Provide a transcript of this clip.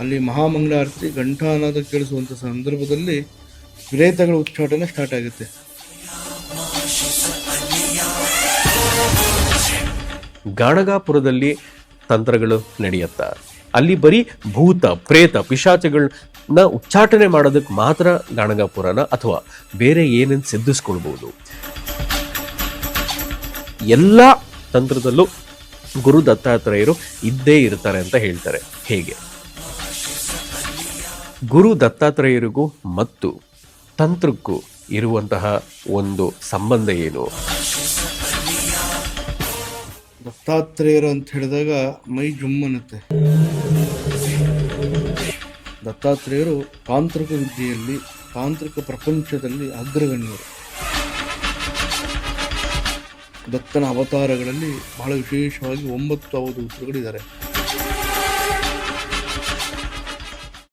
ಅಲ್ಲಿ ಮಹಾಮಂಗಳಾರತಿ ಘಂಟಾನಾದ ಕೇಳಿಸುವಂಥ ಸಂದರ್ಭದಲ್ಲಿ ಪ್ರೇತಗಳ ಉಚ್ಚಾಟನೆ ಸ್ಟಾರ್ಟ್ ಆಗುತ್ತೆ. ಗಾಣಗಾಪುರದಲ್ಲಿ ತಂತ್ರಗಳು ನಡೆಯುತ್ತಾ? ಅಲ್ಲಿ ಬರೀ ಭೂತ, ಪ್ರೇತ, ಪಿಶಾಚಗಳನ್ನ ಉಚ್ಚಾಟನೆ ಮಾಡೋದಕ್ಕೆ ಮಾತ್ರ ಗಾಣಗಾಪುರನ ಅಥವಾ ಬೇರೆ ಏನೇನು ಸಿದ್ಧಿಸ್ಕೊಳ್ಬೋದು? ಎಲ್ಲ ತಂತ್ರದಲ್ಲೂ ಗುರು ದತ್ತಾತ್ರೇಯರು ಇದ್ದೇ ಇರ್ತಾರೆ ಅಂತ ಹೇಳ್ತಾರೆ. ಹೇಗೆ? ಗುರು ದತ್ತಾತ್ರೇಯರಿಗೂ ಮತ್ತು ತಂತ್ರಕ್ಕೂ ಇರುವಂತಹ ಒಂದು ಸಂಬಂಧ ಏನು? ದತ್ತಾತ್ರೇಯರು ಅಂತ ಹೇಳಿದಾಗ ಮೈ ಜುಮ್ಮನತ್ತೆ ದತ್ತಾತ್ರೇಯರು ತಾಂತ್ರಿಕ ವಿದ್ಯೆಯಲ್ಲಿ, ತಾಂತ್ರಿಕ ಪ್ರಪಂಚದಲ್ಲಿ ಅಗ್ರಗಣ್ಯರು. ದತ್ತನ ಅವತಾರಗಳಲ್ಲಿ ಬಹಳ ವಿಶೇಷವಾಗಿ ಒಂಬತ್ತು ಅವಧೂತರುಗಳಿದ್ದಾರೆ.